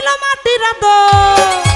দিল মাটির আদর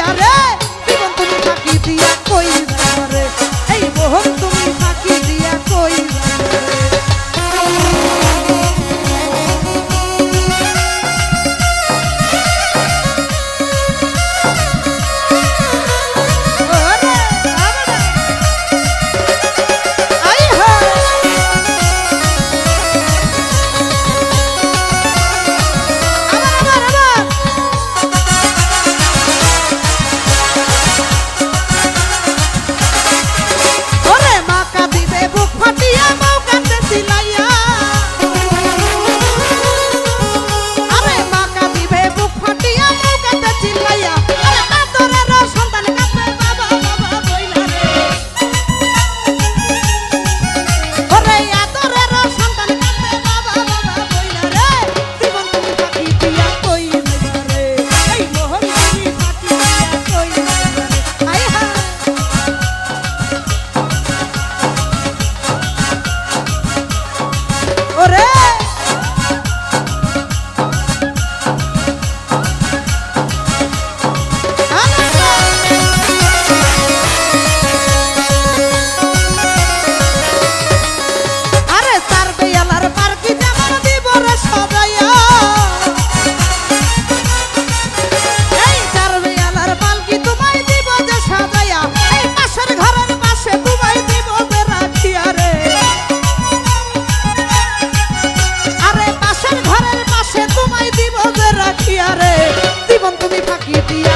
দিয়া রে জীবন তুমি ফাঁকি দিয়া কই ফাঁকিয়া জীবন তুমি ফাঁকি দিয়া।